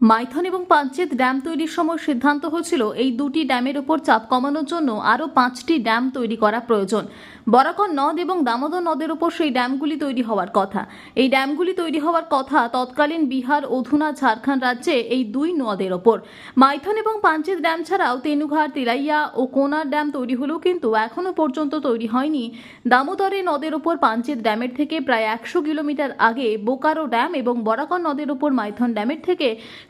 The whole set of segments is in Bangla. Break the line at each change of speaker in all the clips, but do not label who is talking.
মাইথন এবং পাঞ্চেত ড্যাম তৈরির সময় সিদ্ধান্ত হয়েছিল এই দুটি ড্যামের ওপর চাপ কমানোর জন্য আরও পাঁচটি ড্যাম তৈরি করা প্রয়োজন। বরাকর নদ এবং দামোদর নদের ওপর সেই ড্যামগুলি তৈরি হওয়ার কথা। এই ড্যামগুলি তৈরি হওয়ার কথা তৎকালীন বিহার, অধুনা, ঝাড়খণ্ড রাজ্যে এই দুই নদের ওপর মাইথন এবং পাঞ্চেত ড্যাম ছাড়াও তেনুঘাট তিলাইয়া ও কোনার ড্যাম তৈরি হলেও কিন্তু এখনও পর্যন্ত তৈরি হয়নি। দামোদরে নদের ওপর পাঞ্চেত ড্যামের থেকে প্রায় একশো কিলোমিটার আগে বোকারো ড্যাম এবং বরাকর নদের ওপর মাইথন ড্যামের থেকে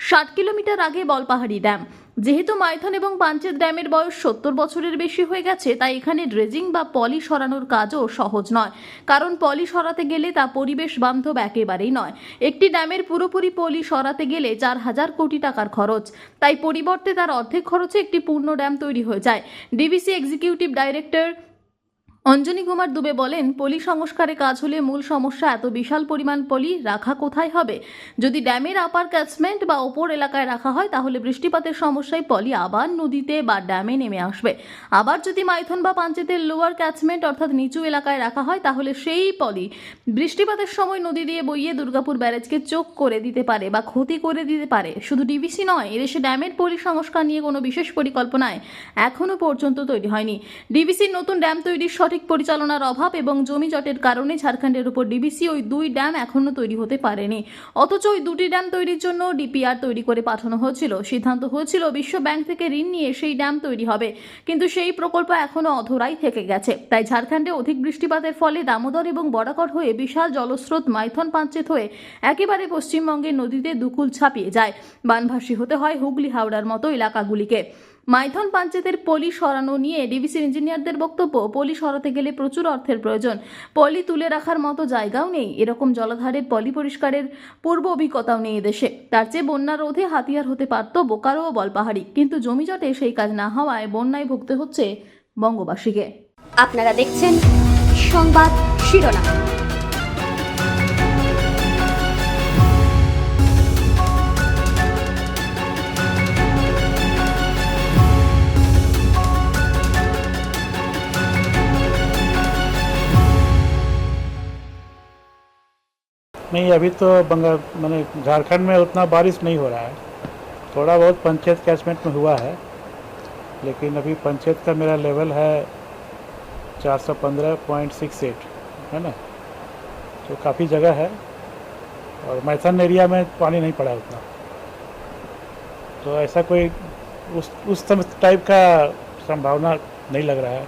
ষাট কিলোমিটার আগে বলপাহাড়ি ড্যাম। যেহেতু মাইথন এবং পাঞ্চেত ড্যামের বয়স সত্তর বছরের বেশি হয়ে গেছে, তাই এখানে ড্রেজিং বা পলি সরানোর কাজও সহজ নয়। কারণ পলি সরাতে গেলে তা পরিবেশ বান্ধব একেবারেই নয়। একটি ড্যামের পুরোপুরি পলি সরাতে গেলে চার হাজার কোটি টাকার খরচ। তাই পরিবর্তে তার অর্ধেক খরচে একটি পূর্ণ ড্যাম তৈরি হয়ে যায়। DVC executive director Anjani Kumar Dubey বলেন, পলি সংস্কারে কাজ হলে মূল সমস্যা এত বিশাল পরিমাণ পলি, রাখা কোথায় হবে? যদি ড্যামের আপার ক্যাচমেন্ট বা ওপর এলাকায় রাখা হয়, তাহলে বৃষ্টিপাতের সমস্যায় পলি আবার নদীতে বা ড্যামে নেমে আসবে। আবার যদি মাইথন বা পাঞ্চেতের লোয়ার ক্যাচমেন্ট অর্থাৎ নিচু এলাকায় রাখা হয়, তাহলে সেই পলি বৃষ্টিপাতের সময় নদী দিয়ে বইয়ে দুর্গাপুর ব্যারেজকে চোখ করে দিতে পারে বা ক্ষতি করে দিতে পারে। শুধু ডিবিসি নয় এদেশে ড্যামের পলি সংস্কার নিয়ে কোনো বিশেষ পরিকল্পনায় এখনও পর্যন্ত তৈরি হয়নি। ডিবিসির নতুন ড্যাম তৈরির সঠিক পরিচালনার অভাব এবং জমি জটের কারণে ঝাড়খণ্ডের উপর ডিবিসি ওই দুই ড্যাম এখনও তৈরি হতে পারেনি। অথচ ওই দুটি ড্যাম তৈরির জন্য ডিপিআর তৈরি করে পাঠানো হয়েছিল। সিদ্ধান্ত হয়েছিল বিশ্ব ব্যাংক থেকে ঋণ নিয়ে সেই ড্যাম তৈরি হবে। কিন্তু সেই প্রকল্প এখনও অধরাই থেকে গেছে। তাই ঝাড়খণ্ডে অধিক বৃষ্টিপাতের ফলে দামোদর এবং বরাকর হয়ে বিশাল জলস্রোত মাইথন পাঞ্চেত হয়ে একেবারে পশ্চিমবঙ্গের নদীতে দুকুল ছাপিয়ে যায়। বানভাসী হতে হয় হুগলি হাওড়ার মতো এলাকাগুলিকে। মাইথন পাঞ্চেতের পলি সরানো নিয়ে ডিবিসির ইঞ্জিনিয়ারদের বক্তব্য, পলি সরাতে গেলে প্রচুর অর্থের প্রয়োজন। পলি তুলে রাখার মতো জায়গাও নেই। এরকম জলাধারের পলি পরিষ্কারের পূর্ব অভিজ্ঞতাও নেই এদেশে। তার চেয়ে বন্যা রোধে হাতিয়ার হতে পারত বোকারো ও বলপাহাড়ি। কিন্তু জমিজটে সেই কাজ না হওয়ায় বন্যায় ভুগতে হচ্ছে বঙ্গবাসীকে।
আপনারা দেখছেন সংবাদ শিরোনাম।
नहीं, अभी तो बंगाल मैंने झारखंड में उतना बारिश नहीं हो रहा है। थोड़ा बहुत पंचायत कैचमेंट में हुआ है, लेकिन अभी पंचायत का मेरा लेवल है चार सौ पंद्रह पॉइंट सिक्स एट, है ना? तो काफ़ी जगह है और मैथन एरिया में पानी नहीं पड़ा उतना। तो ऐसा कोई उस उस टाइप का संभावना नहीं लग रहा है।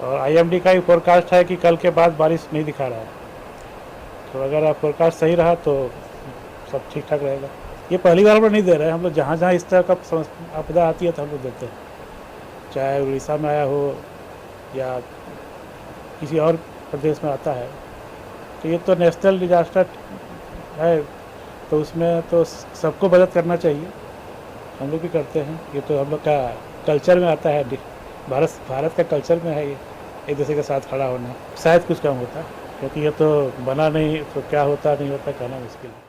और आईएमडी का ही फोरकास्ट है कि कल के बाद बारिश नहीं दिखा रहा है। तो अगर आप फोरकास्ट सही रहा तो सब ठीक ठाक रहेगा। ये पहली बार लोग नहीं दे रहे हैं। हम लोग जहाँ जहाँ इस तरह का आपदा आती है तो हम लोग देते हैं। चाहे उड़ीसा में आया हो या किसी और प्रदेश में आता है तो ये तो नेशनल डिजास्टर है तो उसमें तो सबको मदद करना चाहिए। हम लोग भी करते हैं। ये तो हम लोग का कल्चर में आता है। भारत भारत का कल्चर में है ये। एक दूसरे के साथ खड़ा होना। शायद कुछ कम होता। क्योंकि ये तो बना नहीं तो क्या होता? नहीं होता कहना मुश्किल है।